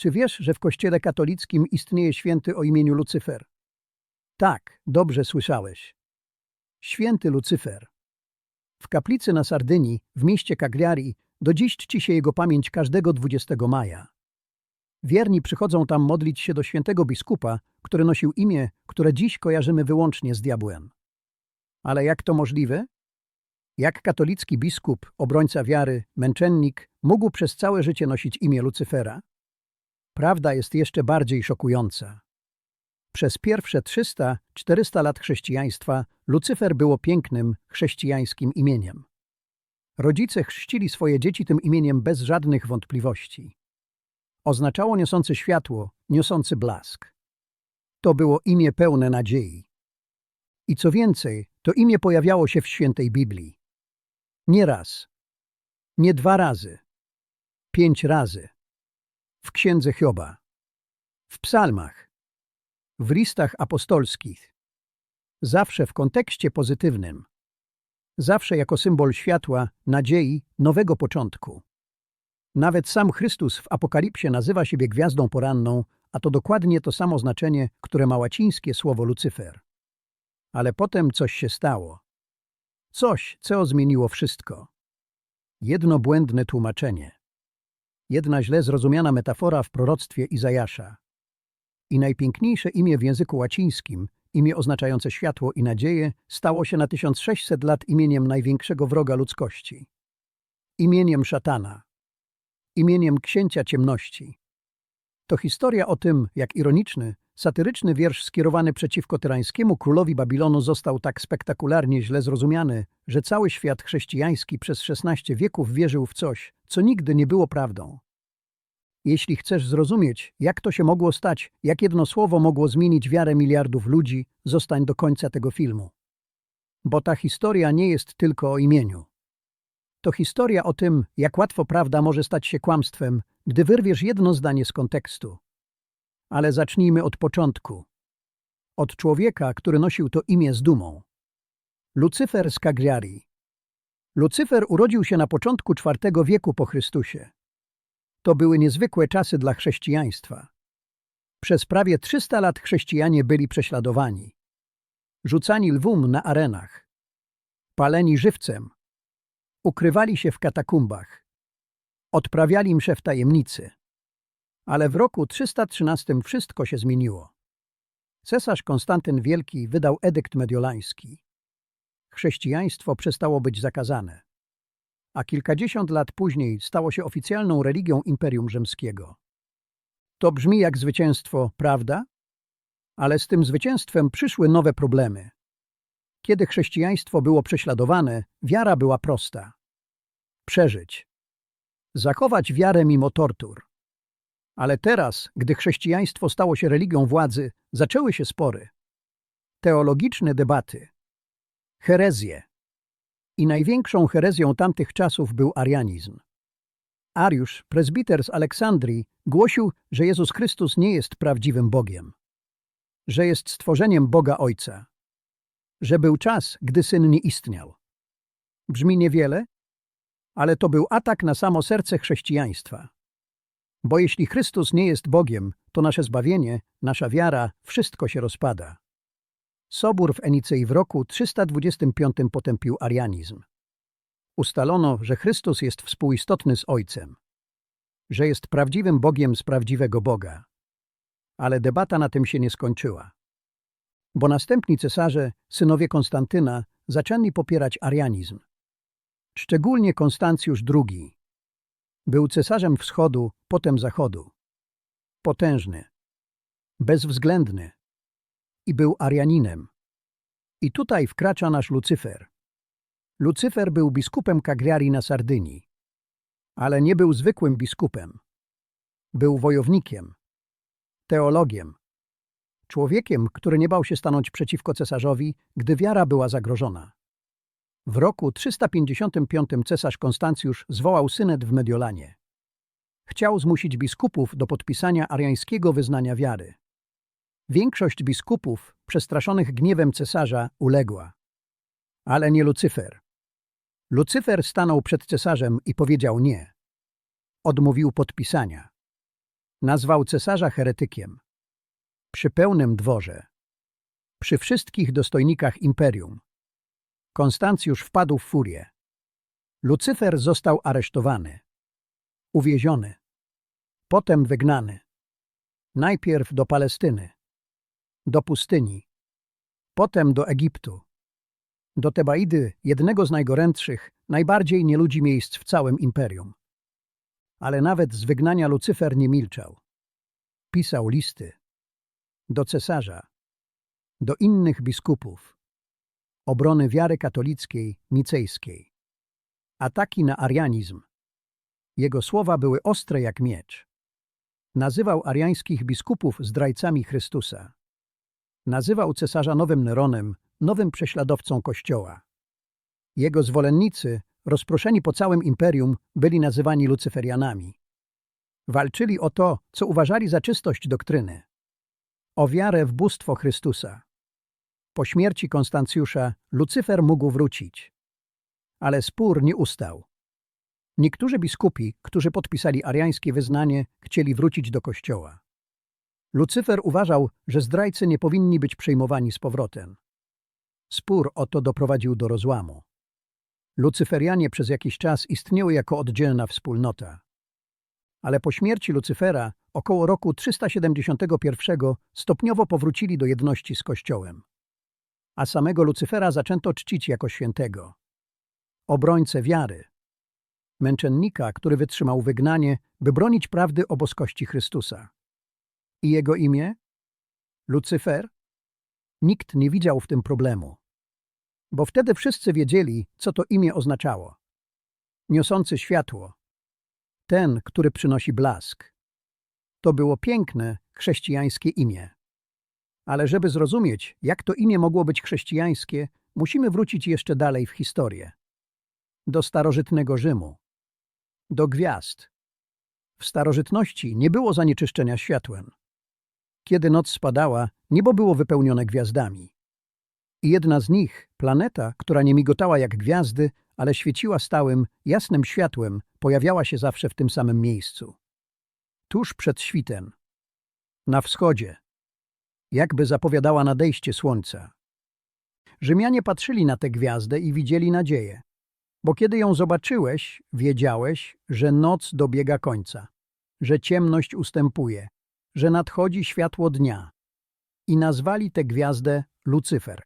Czy wiesz, że w kościele katolickim istnieje święty o imieniu Lucyfer? Tak, dobrze słyszałeś. Święty Lucyfer. W kaplicy na Sardynii, w mieście Cagliari, do dziś czci się jego pamięć każdego 20 maja. Wierni przychodzą tam modlić się do świętego biskupa, który nosił imię, które dziś kojarzymy wyłącznie z diabłem. Ale jak to możliwe? Jak katolicki biskup, obrońca wiary, męczennik mógł przez całe życie nosić imię Lucyfera? Prawda jest jeszcze bardziej szokująca. Przez pierwsze 300-400 lat chrześcijaństwa Lucyfer było pięknym, chrześcijańskim imieniem. Rodzice chrzcili swoje dzieci tym imieniem bez żadnych wątpliwości. Oznaczało niosący światło, niosący blask. To było imię pełne nadziei. I co więcej, to imię pojawiało się w świętej Biblii. Nie raz, nie dwa razy, pięć razy. W księdze Hioba, w psalmach, w listach apostolskich. Zawsze w kontekście pozytywnym. Zawsze jako symbol światła, nadziei, nowego początku. Nawet sam Chrystus w Apokalipsie nazywa siebie gwiazdą poranną, a to dokładnie to samo znaczenie, które ma łacińskie słowo Lucyfer. Ale potem coś się stało. Coś, co zmieniło wszystko. Jedno błędne tłumaczenie. Jedna źle zrozumiana metafora w proroctwie Izajasza. I najpiękniejsze imię w języku łacińskim, imię oznaczające światło i nadzieję, stało się na 1600 lat imieniem największego wroga ludzkości. Imieniem szatana. Imieniem księcia ciemności. To historia o tym, jak ironiczny, satyryczny wiersz skierowany przeciwko tyrańskiemu królowi Babilonu został tak spektakularnie źle zrozumiany, że cały świat chrześcijański przez XVI wieków wierzył w coś, co nigdy nie było prawdą. Jeśli chcesz zrozumieć, jak to się mogło stać, jak jedno słowo mogło zmienić wiarę miliardów ludzi, zostań do końca tego filmu. Bo ta historia nie jest tylko o imieniu. To historia o tym, jak łatwo prawda może stać się kłamstwem, gdy wyrwiesz jedno zdanie z kontekstu. Ale zacznijmy od początku. Od człowieka, który nosił to imię z dumą. Lucyfer z Cagliari. Lucyfer urodził się na początku IV wieku po Chrystusie. To były niezwykłe czasy dla chrześcijaństwa. Przez prawie 300 lat chrześcijanie byli prześladowani. Rzucani lwum na arenach. Paleni żywcem. Ukrywali się w katakumbach. Odprawiali msze w tajemnicy. Ale w roku 313 wszystko się zmieniło. Cesarz Konstantyn Wielki wydał edykt mediolański. Chrześcijaństwo przestało być zakazane. A kilkadziesiąt lat później stało się oficjalną religią Imperium Rzymskiego. To brzmi jak zwycięstwo, prawda? Ale z tym zwycięstwem przyszły nowe problemy. Kiedy chrześcijaństwo było prześladowane, wiara była prosta. Przeżyć. Zachować wiarę mimo tortur. Ale teraz, gdy chrześcijaństwo stało się religią władzy, zaczęły się spory. Teologiczne debaty. Herezje. I największą herezją tamtych czasów był arianizm. Ariusz, prezbiter z Aleksandrii, głosił, że Jezus Chrystus nie jest prawdziwym Bogiem. Że jest stworzeniem Boga Ojca. Że był czas, gdy Syn nie istniał. Brzmi niewiele, ale to był atak na samo serce chrześcijaństwa. Bo jeśli Chrystus nie jest Bogiem, to nasze zbawienie, nasza wiara, wszystko się rozpada. Sobór w Enicei w roku 325 potępił arianizm. Ustalono, że Chrystus jest współistotny z Ojcem, że jest prawdziwym Bogiem z prawdziwego Boga. Ale debata na tym się nie skończyła. Bo następni cesarze, synowie Konstantyna, zaczęli popierać arianizm. Szczególnie Konstancjusz II. Był cesarzem wschodu, potem zachodu. Potężny, bezwzględny i był Arianinem. I tutaj wkracza nasz Lucyfer. Lucyfer był biskupem Cagliari na Sardynii. Ale nie był zwykłym biskupem. Był wojownikiem, teologiem, człowiekiem, który nie bał się stanąć przeciwko cesarzowi, gdy wiara była zagrożona. W roku 355 cesarz Konstancjusz zwołał synet w Mediolanie. Chciał zmusić biskupów do podpisania ariańskiego wyznania wiary. Większość biskupów, przestraszonych gniewem cesarza, uległa. Ale nie Lucyfer. Lucyfer stanął przed cesarzem i powiedział nie. Odmówił podpisania. Nazwał cesarza heretykiem. Przy pełnym dworze. Przy wszystkich dostojnikach imperium. Konstancjusz wpadł w furię. Lucyfer został aresztowany. Uwieziony. Potem wygnany. Najpierw do Palestyny. Do pustyni. Potem do Egiptu. Do Tebaidy, jednego z najgorętszych, najbardziej nieludzi miejsc w całym imperium. Ale nawet z wygnania Lucyfer nie milczał. Pisał listy. Do cesarza. Do innych biskupów. Obrony wiary katolickiej, nicejskiej. Ataki na arianizm. Jego słowa były ostre jak miecz. Nazywał ariańskich biskupów zdrajcami Chrystusa. Nazywał cesarza nowym Neronem, nowym prześladowcą Kościoła. Jego zwolennicy, rozproszeni po całym imperium, byli nazywani lucyferianami. Walczyli o to, co uważali za czystość doktryny. O wiarę w bóstwo Chrystusa. Po śmierci Konstancjusza Lucyfer mógł wrócić. Ale spór nie ustał. Niektórzy biskupi, którzy podpisali ariańskie wyznanie, chcieli wrócić do kościoła. Lucyfer uważał, że zdrajcy nie powinni być przejmowani z powrotem. Spór o to doprowadził do rozłamu. Lucyferianie przez jakiś czas istniały jako oddzielna wspólnota. Ale po śmierci Lucyfera, około roku 371, stopniowo powrócili do jedności z Kościołem. A samego Lucyfera zaczęto czcić jako świętego. Obrońcę wiary. Męczennika, który wytrzymał wygnanie, by bronić prawdy o boskości Chrystusa. I jego imię? Lucyfer? Nikt nie widział w tym problemu. Bo wtedy wszyscy wiedzieli, co to imię oznaczało. Niosący światło. Ten, który przynosi blask. To było piękne, chrześcijańskie imię. Ale żeby zrozumieć, jak to imię mogło być chrześcijańskie, musimy wrócić jeszcze dalej w historię. Do starożytnego Rzymu. Do gwiazd. W starożytności nie było zanieczyszczenia światłem. Kiedy noc spadała, niebo było wypełnione gwiazdami. I jedna z nich, planeta, która nie migotała jak gwiazdy, ale świeciła stałym, jasnym światłem, pojawiała się zawsze w tym samym miejscu. Tuż przed świtem. Na wschodzie. Jakby zapowiadała nadejście słońca. Rzymianie patrzyli na tę gwiazdę i widzieli nadzieję. Bo kiedy ją zobaczyłeś, wiedziałeś, że noc dobiega końca, że ciemność ustępuje, że nadchodzi światło dnia. I nazwali tę gwiazdę Lucyfer.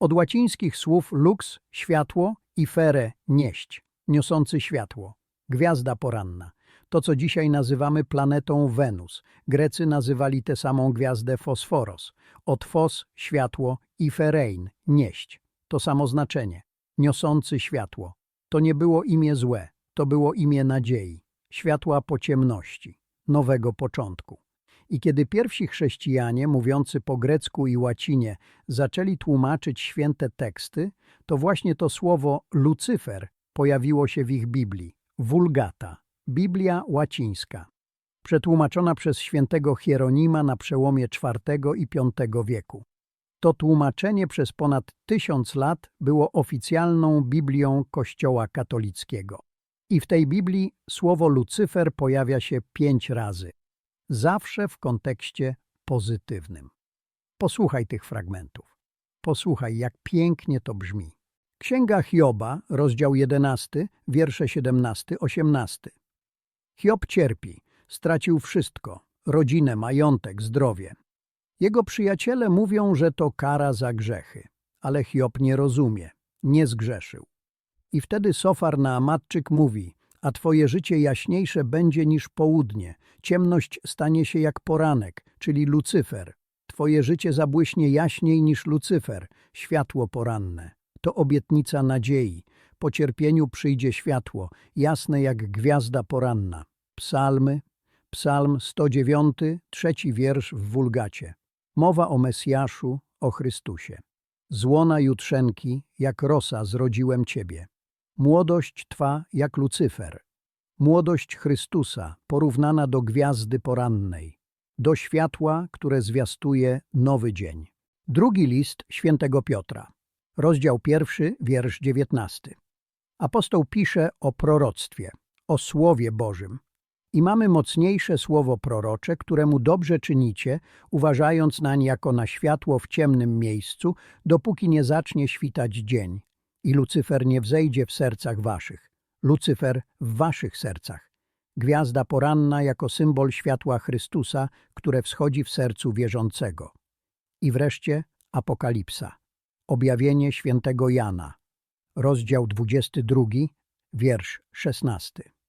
Od łacińskich słów lux – światło i fere – nieść, niosący światło, gwiazda poranna. To, co dzisiaj nazywamy planetą Wenus. Grecy nazywali tę samą gwiazdę fosforos. Od fos – światło i ferein – nieść. To samo znaczenie. Niosący światło. To nie było imię złe, to było imię nadziei, światła po ciemności, nowego początku. I kiedy pierwsi chrześcijanie, mówiący po grecku i łacinie, zaczęli tłumaczyć święte teksty, to właśnie to słowo Lucyfer pojawiło się w ich Biblii, Vulgata, Biblia łacińska, przetłumaczona przez świętego Hieronima na przełomie IV i V wieku. To tłumaczenie przez ponad tysiąc lat było oficjalną Biblią Kościoła katolickiego. I w tej Biblii słowo Lucyfer pojawia się pięć razy zawsze w kontekście pozytywnym. Posłuchaj tych fragmentów. Posłuchaj, jak pięknie to brzmi. Księga Hioba, rozdział 11, wiersze 17-18. Hiob cierpi, stracił wszystko, rodzinę, majątek, zdrowie. Jego przyjaciele mówią, że to kara za grzechy, ale Hiob nie rozumie, nie zgrzeszył. I wtedy Sofar Naamatczyk mówi, a twoje życie jaśniejsze będzie niż południe. Ciemność stanie się jak poranek, czyli Lucyfer. Twoje życie zabłyśnie jaśniej niż Lucyfer, światło poranne. To obietnica nadziei. Po cierpieniu przyjdzie światło, jasne jak gwiazda poranna. Psalmy, Psalm 109, trzeci wiersz w Wulgacie. Mowa o Mesjaszu, o Chrystusie. Złona jutrzenki, jak rosa zrodziłem Ciebie. Młodość Twa jak Lucyfer, młodość Chrystusa porównana do gwiazdy porannej, do światła, które zwiastuje nowy dzień. Drugi list świętego Piotra, rozdział pierwszy, wiersz dziewiętnasty. Apostoł pisze o proroctwie, o Słowie Bożym, I mamy mocniejsze słowo prorocze, któremu dobrze czynicie, uważając nań jako na światło w ciemnym miejscu, dopóki nie zacznie świtać dzień. I Lucyfer nie wzejdzie w sercach waszych. Lucyfer w waszych sercach. Gwiazda poranna jako symbol światła Chrystusa, które wschodzi w sercu wierzącego. I wreszcie Apokalipsa. Objawienie świętego Jana. Rozdział 22, wiersz 16.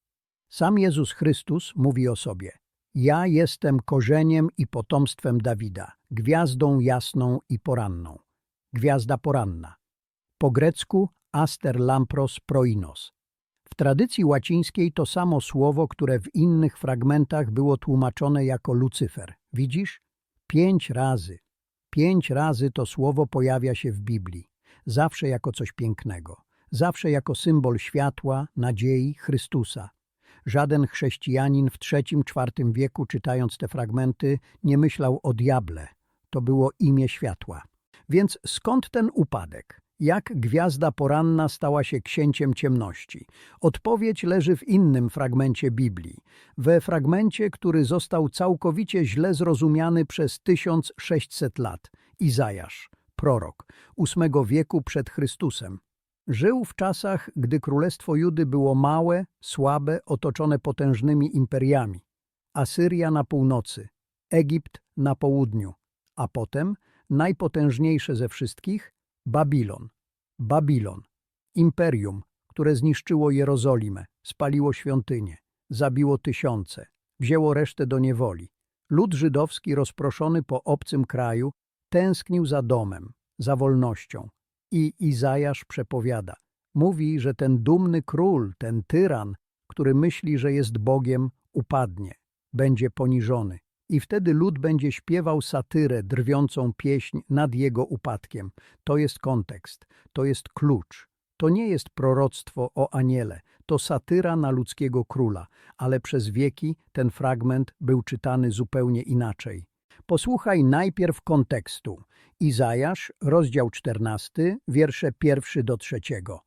Sam Jezus Chrystus mówi o sobie. Ja jestem korzeniem i potomstwem Dawida, gwiazdą jasną i poranną. Gwiazda poranna. Po grecku aster lampros proinos. W tradycji łacińskiej to samo słowo, które w innych fragmentach było tłumaczone jako Lucyfer. Widzisz? Pięć razy. Pięć razy to słowo pojawia się w Biblii. Zawsze jako coś pięknego. Zawsze jako symbol światła, nadziei, Chrystusa. Żaden chrześcijanin w III-IV wieku, czytając te fragmenty, nie myślał o diable. To było imię światła. Więc skąd ten upadek? Jak gwiazda poranna stała się księciem ciemności? Odpowiedź leży w innym fragmencie Biblii. We fragmencie, który został całkowicie źle zrozumiany przez 1600 lat. Izajasz, prorok, VIII wieku przed Chrystusem. Żył w czasach, gdy królestwo Judy było małe, słabe, otoczone potężnymi imperiami. Asyria na północy, Egipt na południu, a potem, najpotężniejsze ze wszystkich, Babilon. Babilon. Imperium, które zniszczyło Jerozolimę, spaliło świątynię, zabiło tysiące, wzięło resztę do niewoli. Lud żydowski rozproszony po obcym kraju tęsknił za domem, za wolnością. I Izajasz przepowiada. Mówi, że ten dumny król, ten tyran, który myśli, że jest Bogiem, upadnie, będzie poniżony. I wtedy lud będzie śpiewał satyrę, drwiącą pieśń nad jego upadkiem. To jest kontekst, to jest klucz. To nie jest proroctwo o aniele, to satyra na ludzkiego króla, ale przez wieki ten fragment był czytany zupełnie inaczej. Posłuchaj najpierw kontekstu. Izajasz, rozdział 14, wiersze pierwszy do trzeciego.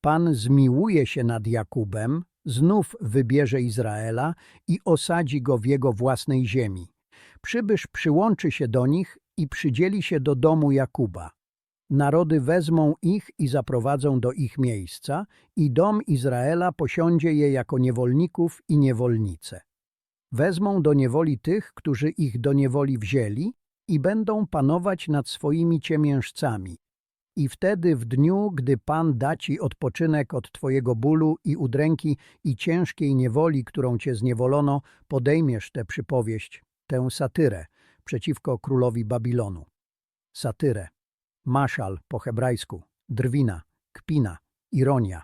Pan zmiłuje się nad Jakubem, znów wybierze Izraela i osadzi go w jego własnej ziemi. Przybysz przyłączy się do nich i przydzieli się do domu Jakuba. Narody wezmą ich i zaprowadzą do ich miejsca i dom Izraela posiądzie je jako niewolników i niewolnice. Wezmą do niewoli tych, którzy ich do niewoli wzięli i będą panować nad swoimi ciemiężcami. I wtedy w dniu, gdy Pan da ci odpoczynek od twojego bólu i udręki i ciężkiej niewoli, którą cię zniewolono, podejmiesz tę przypowieść, tę satyrę przeciwko królowi Babilonu. Satyrę. Maszal po hebrajsku, drwina, kpina, ironia.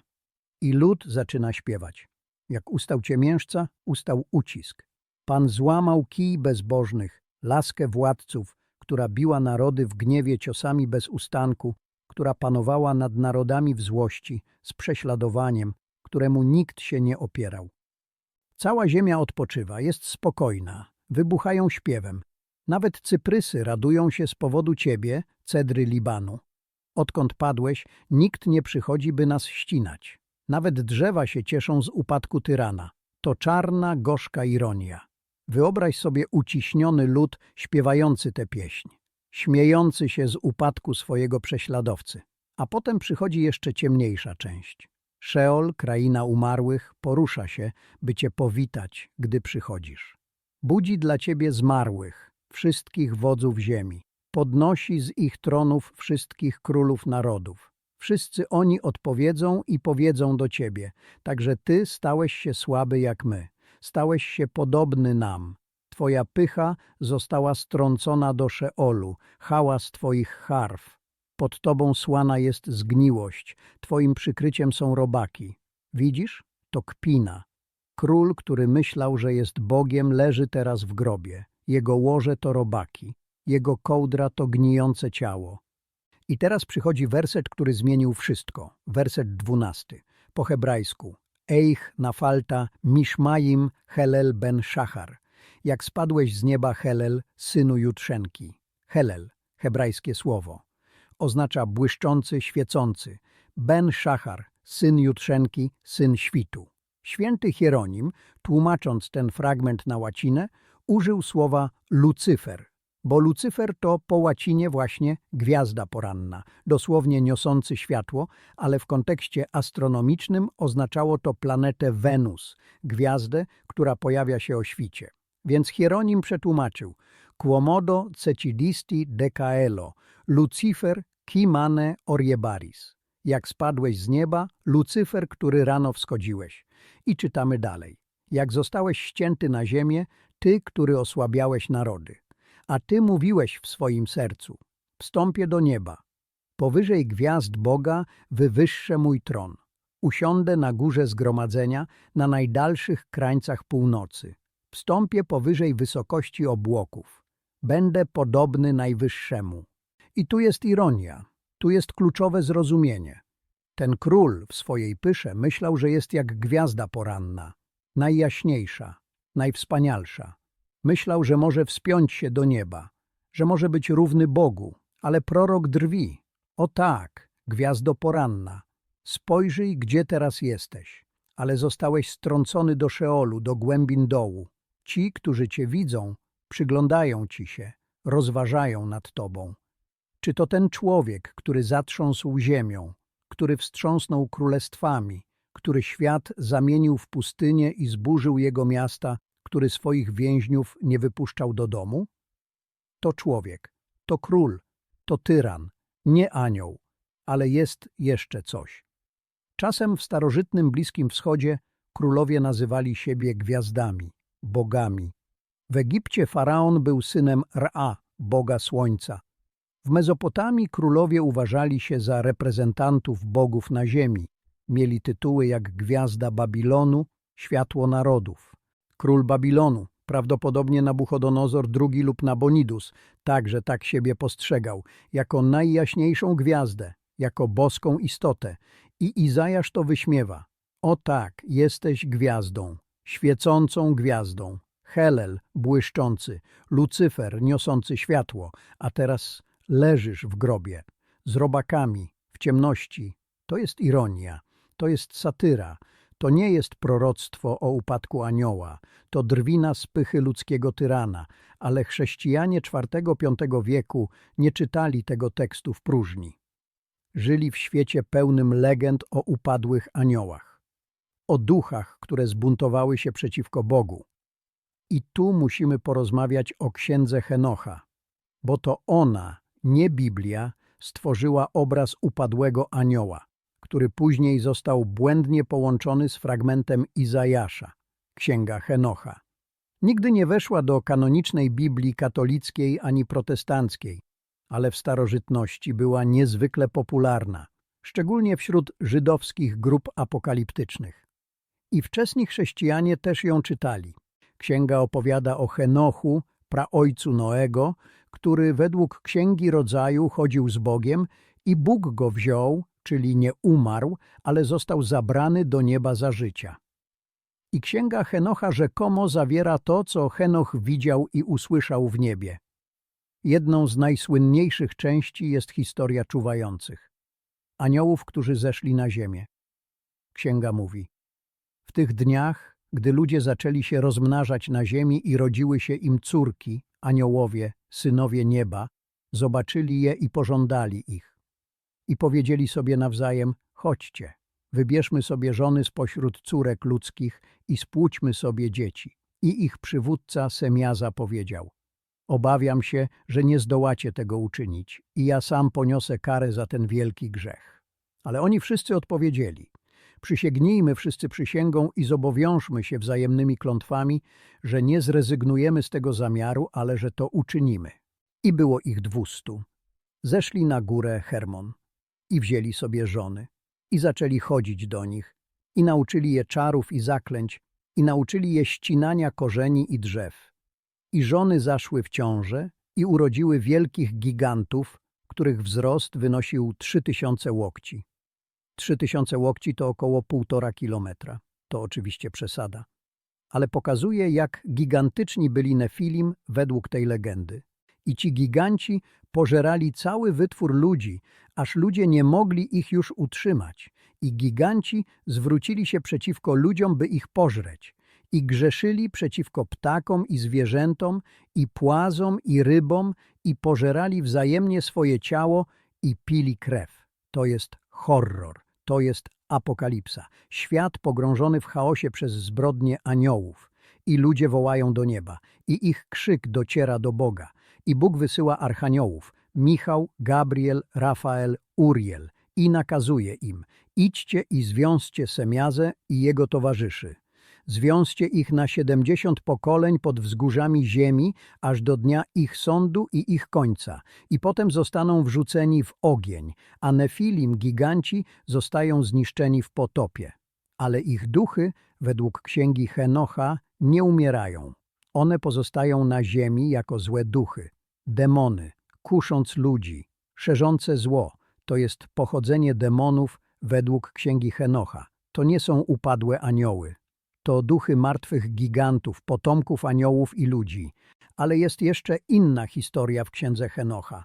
I lud zaczyna śpiewać. Jak ustał ciemiężca, ustał ucisk. Pan złamał kij bezbożnych, laskę władców, która biła narody w gniewie ciosami bez ustanku, która panowała nad narodami w złości, z prześladowaniem, któremu nikt się nie opierał. Cała ziemia odpoczywa, jest spokojna, wybuchają śpiewem. Nawet cyprysy radują się z powodu ciebie, cedry Libanu. Odkąd padłeś, nikt nie przychodzi, by nas ścinać. Nawet drzewa się cieszą z upadku tyrana. To czarna, gorzka ironia. Wyobraź sobie uciśniony lud śpiewający tę pieśń, śmiejący się z upadku swojego prześladowcy. A potem przychodzi jeszcze ciemniejsza część. Szeol, kraina umarłych, porusza się, by cię powitać, gdy przychodzisz. Budzi dla ciebie zmarłych, wszystkich wodzów ziemi. Podnosi z ich tronów wszystkich królów narodów. Wszyscy oni odpowiedzą i powiedzą do ciebie, także ty stałeś się słaby jak my. Stałeś się podobny nam. Twoja pycha została strącona do Szeolu, hałas Twoich harf. Pod Tobą słana jest zgniłość, Twoim przykryciem są robaki. Widzisz? To kpina. Król, który myślał, że jest Bogiem, leży teraz w grobie. Jego łoże to robaki. Jego kołdra to gnijące ciało. I teraz przychodzi werset, który zmienił wszystko. Werset dwunasty. Po hebrajsku. Eich nafalta mishmaim Helel ben Shachar. Jak spadłeś z nieba Helel, synu Jutrzenki. Helel, hebrajskie słowo. Oznacza błyszczący, świecący. Ben Shachar, syn Jutrzenki, syn świtu. Święty Hieronim, tłumacząc ten fragment na łacinę, użył słowa Lucyfer, bo Lucyfer to po łacinie właśnie gwiazda poranna, dosłownie niosący światło, ale w kontekście astronomicznym oznaczało to planetę Wenus, gwiazdę, która pojawia się o świcie. Więc Hieronim przetłumaczył Quomodo cecidisti decaelo, Lucifer qui mane oriebaris. Jak spadłeś z nieba, Lucyfer, który rano wschodziłeś. I czytamy dalej. Jak zostałeś ścięty na ziemię, ty, który osłabiałeś narody. A ty mówiłeś w swoim sercu, wstąpię do nieba. Powyżej gwiazd Boga wywyższę mój tron. Usiądę na górze zgromadzenia, na najdalszych krańcach północy. Wstąpię powyżej wysokości obłoków. Będę podobny Najwyższemu. I tu jest ironia, tu jest kluczowe zrozumienie. Ten król w swojej pysze myślał, że jest jak gwiazda poranna, najjaśniejsza, najwspanialsza. Myślał, że może wspiąć się do nieba, że może być równy Bogu, ale prorok drwi. O tak, gwiazdo poranna, spojrzyj, gdzie teraz jesteś, ale zostałeś strącony do Szeolu, do głębin dołu. Ci, którzy cię widzą, przyglądają ci się, rozważają nad tobą. Czy to ten człowiek, który zatrząsł ziemią, który wstrząsnął królestwami, który świat zamienił w pustynię i zburzył jego miasta, który swoich więźniów nie wypuszczał do domu? To człowiek, to król, to tyran, nie anioł, ale jest jeszcze coś. Czasem w starożytnym Bliskim Wschodzie królowie nazywali siebie gwiazdami, bogami. W Egipcie faraon był synem Ra, boga słońca. W Mezopotamii królowie uważali się za reprezentantów bogów na ziemi. Mieli tytuły jak Gwiazda Babilonu, Światło Narodów. Król Babilonu, prawdopodobnie Nabuchodonozor II lub Nabonidus, także tak siebie postrzegał, jako najjaśniejszą gwiazdę, jako boską istotę. I Izajasz to wyśmiewa. O tak, jesteś gwiazdą, świecącą gwiazdą. Helel, błyszczący, Lucyfer, niosący światło, a teraz leżysz w grobie, z robakami, w ciemności. To jest ironia, to jest satyra, to nie jest proroctwo o upadku anioła, to drwina spychy ludzkiego tyrana, ale chrześcijanie IV-V wieku nie czytali tego tekstu w próżni. Żyli w świecie pełnym legend o upadłych aniołach, o duchach, które zbuntowały się przeciwko Bogu. I tu musimy porozmawiać o księdze Henocha, bo to ona, nie Biblia, stworzyła obraz upadłego anioła, który później został błędnie połączony z fragmentem Izajasza, księga Henocha. Nigdy nie weszła do kanonicznej Biblii katolickiej ani protestanckiej, ale w starożytności była niezwykle popularna, szczególnie wśród żydowskich grup apokaliptycznych. I wczesni chrześcijanie też ją czytali. Księga opowiada o Henochu, praojcu Noego, który według Księgi Rodzaju chodził z Bogiem i Bóg go wziął, czyli nie umarł, ale został zabrany do nieba za życia. I Księga Henocha rzekomo zawiera to, co Henoch widział i usłyszał w niebie. Jedną z najsłynniejszych części jest historia czuwających. Aniołów, którzy zeszli na ziemię. Księga mówi, w tych dniach, gdy ludzie zaczęli się rozmnażać na ziemi i rodziły się im córki, aniołowie, synowie nieba, zobaczyli je i pożądali ich. I powiedzieli sobie nawzajem, chodźcie, wybierzmy sobie żony spośród córek ludzkich i spłóćmy sobie dzieci. I ich przywódca Semiaza powiedział, obawiam się, że nie zdołacie tego uczynić i ja sam poniosę karę za ten wielki grzech. Ale oni wszyscy odpowiedzieli, Przysięgnijmy wszyscy przysięgą i zobowiążmy się wzajemnymi klątwami, że nie zrezygnujemy z tego zamiaru, ale że to uczynimy. I było ich dwustu. Zeszli na górę Hermon i wzięli sobie żony i zaczęli chodzić do nich i nauczyli je czarów i zaklęć i nauczyli je ścinania korzeni i drzew. I żony zaszły w ciążę i urodziły wielkich gigantów, których wzrost wynosił trzy tysiące łokci. Trzy tysiące łokci to około półtora kilometra. To oczywiście przesada. Ale pokazuje, jak gigantyczni byli Nefilim według tej legendy. I ci giganci pożerali cały wytwór ludzi, aż ludzie nie mogli ich już utrzymać i giganci zwrócili się przeciwko ludziom, by ich pożreć i grzeszyli przeciwko ptakom i zwierzętom i płazom i rybom i pożerali wzajemnie swoje ciało i pili krew. To jest horror, to jest apokalipsa. Świat pogrążony w chaosie przez zbrodnie aniołów. I ludzie wołają do nieba, i ich krzyk dociera do Boga. I Bóg wysyła archaniołów, Michał, Gabriel, Rafael, Uriel i nakazuje im, idźcie i związcie Semiazę i jego towarzyszy. Związcie ich na siedemdziesiąt pokoleń pod wzgórzami ziemi, aż do dnia ich sądu i ich końca, i potem zostaną wrzuceni w ogień, a Nefilim, giganci, zostają zniszczeni w potopie. Ale ich duchy, według księgi Henocha, nie umierają. One pozostają na ziemi jako złe duchy, demony, kusząc ludzi, szerzące zło, to jest pochodzenie demonów według księgi Henocha. To nie są upadłe anioły. To duchy martwych gigantów, potomków aniołów i ludzi. Ale jest jeszcze inna historia w księdze Henocha.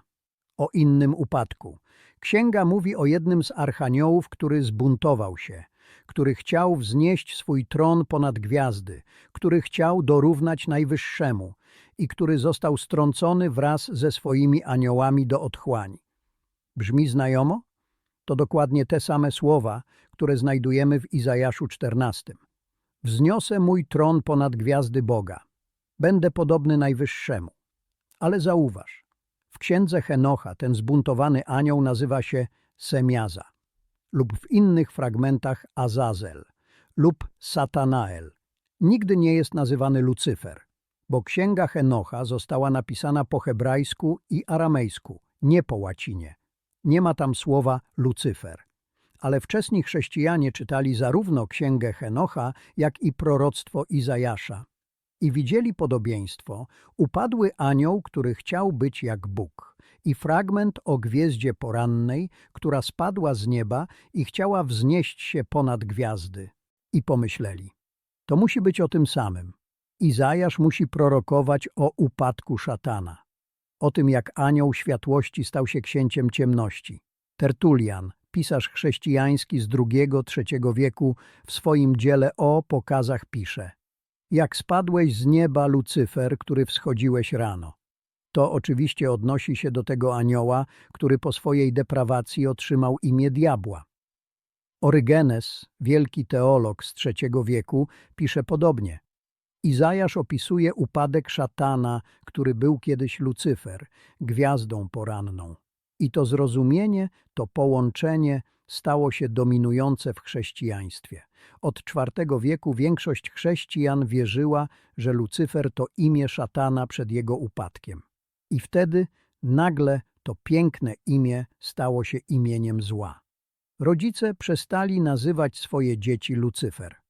O innym upadku. Księga mówi o jednym z archaniołów, który zbuntował się, który chciał wznieść swój tron ponad gwiazdy, który chciał dorównać Najwyższemu i który został strącony wraz ze swoimi aniołami do otchłani. Brzmi znajomo? To dokładnie te same słowa, które znajdujemy w Izajaszu 14. Wzniosę mój tron ponad gwiazdy Boga. Będę podobny Najwyższemu. Ale zauważ, w księdze Henocha ten zbuntowany anioł nazywa się Semiaza lub w innych fragmentach Azazel lub Satanael. Nigdy nie jest nazywany Lucyfer, bo księga Henocha została napisana po hebrajsku i aramejsku, nie po łacinie. Nie ma tam słowa Lucyfer. Ale wczesni chrześcijanie czytali zarówno księgę Henocha, jak i proroctwo Izajasza. I widzieli podobieństwo, upadły anioł, który chciał być jak Bóg i fragment o gwieździe porannej, która spadła z nieba i chciała wznieść się ponad gwiazdy. I pomyśleli, to musi być o tym samym. Izajasz musi prorokować o upadku szatana, o tym jak anioł światłości stał się księciem ciemności. Tertulian, pisarz chrześcijański z II-III wieku, w swoim dziele o pokazach pisze Jak spadłeś z nieba, Lucyfer, który wschodziłeś rano. To oczywiście odnosi się do tego anioła, który po swojej deprawacji otrzymał imię diabła. Orygenes, wielki teolog z III wieku, pisze podobnie. Izajasz opisuje upadek szatana, który był kiedyś Lucyfer, gwiazdą poranną. I to zrozumienie, to połączenie stało się dominujące w chrześcijaństwie. Od IV wieku większość chrześcijan wierzyła, że Lucyfer to imię szatana przed jego upadkiem. I wtedy nagle to piękne imię stało się imieniem zła. Rodzice przestali nazywać swoje dzieci Lucyfer.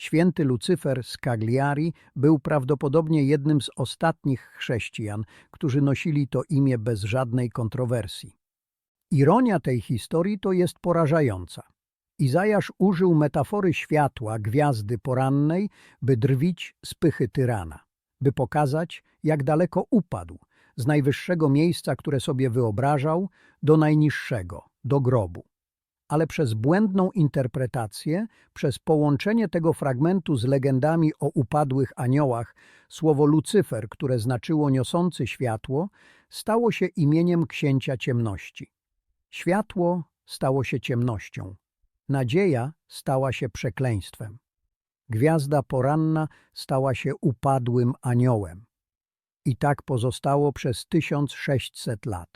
Święty Lucyfer z Cagliari był prawdopodobnie jednym z ostatnich chrześcijan, którzy nosili to imię bez żadnej kontrowersji. Ironia tej historii to jest porażająca. Izajasz użył metafory światła, gwiazdy porannej, by drwić z pychy tyrana, by pokazać, jak daleko upadł, z najwyższego miejsca, które sobie wyobrażał, do najniższego, do grobu. Ale przez błędną interpretację, przez połączenie tego fragmentu z legendami o upadłych aniołach, słowo Lucyfer, które znaczyło niosący światło, stało się imieniem księcia ciemności. Światło stało się ciemnością. Nadzieja stała się przekleństwem. Gwiazda poranna stała się upadłym aniołem. I tak pozostało przez 1600 lat,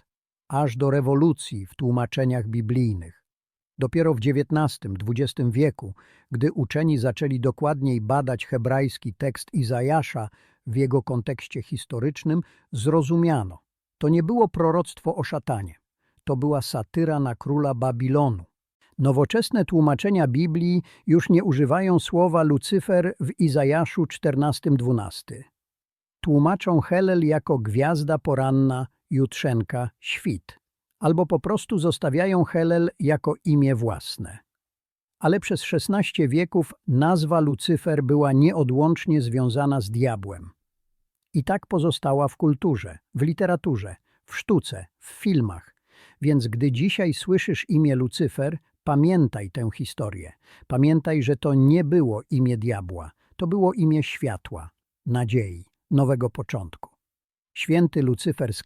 aż do rewolucji w tłumaczeniach biblijnych. Dopiero w XIX-XX wieku, gdy uczeni zaczęli dokładniej badać hebrajski tekst Izajasza w jego kontekście historycznym, zrozumiano, to nie było proroctwo o szatanie, to była satyra na króla Babilonu. Nowoczesne tłumaczenia Biblii już nie używają słowa Lucyfer w Izajaszu 14:12 tłumaczą Helel jako gwiazda poranna, jutrzenka, świt, albo po prostu zostawiają Helel jako imię własne. Ale przez XVI wieków nazwa Lucyfer była nieodłącznie związana z diabłem. I tak pozostała w kulturze, w literaturze, w sztuce, w filmach. Więc gdy dzisiaj słyszysz imię Lucyfer, pamiętaj tę historię. Pamiętaj, że to nie było imię diabła, to było imię światła, nadziei, nowego początku. Święty Lucyfer z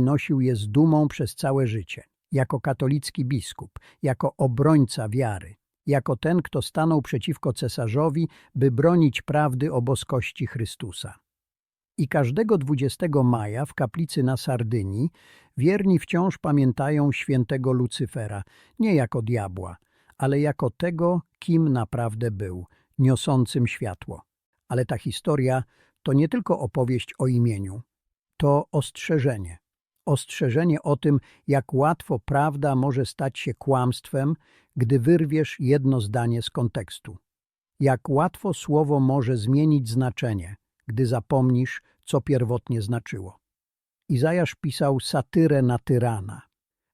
nosił je z dumą przez całe życie, jako katolicki biskup, jako obrońca wiary, jako ten, kto stanął przeciwko cesarzowi, by bronić prawdy o boskości Chrystusa. I każdego 20 maja w kaplicy na Sardynii wierni wciąż pamiętają świętego Lucyfera, nie jako diabła, ale jako tego, kim naprawdę był, niosącym światło. Ale ta historia to nie tylko opowieść o imieniu, to ostrzeżenie. Ostrzeżenie o tym, jak łatwo prawda może stać się kłamstwem, gdy wyrwiesz jedno zdanie z kontekstu. Jak łatwo słowo może zmienić znaczenie, gdy zapomnisz, co pierwotnie znaczyło. Izajasz pisał satyrę na tyrana,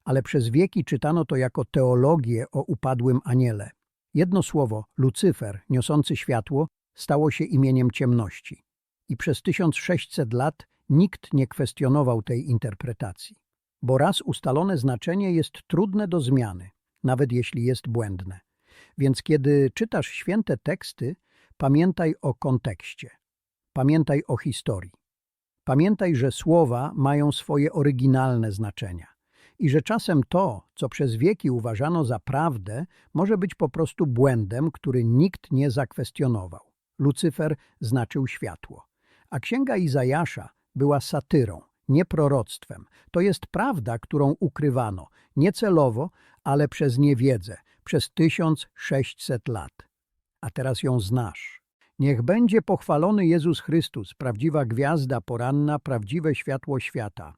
ale przez wieki czytano to jako teologię o upadłym aniele. Jedno słowo, Lucyfer, niosący światło, stało się imieniem ciemności. I przez 1600 lat nikt nie kwestionował tej interpretacji. Bo raz ustalone znaczenie jest trudne do zmiany, nawet jeśli jest błędne. Więc kiedy czytasz święte teksty, pamiętaj o kontekście. Pamiętaj o historii. Pamiętaj, że słowa mają swoje oryginalne znaczenia i że czasem to, co przez wieki uważano za prawdę, może być po prostu błędem, który nikt nie zakwestionował. Lucyfer znaczył światło, a księga Izajasza była satyrą, nie proroctwem. To jest prawda, którą ukrywano, nie celowo, ale przez niewiedzę, przez 1600 lat. A teraz ją znasz. Niech będzie pochwalony Jezus Chrystus, prawdziwa gwiazda poranna, prawdziwe światło świata.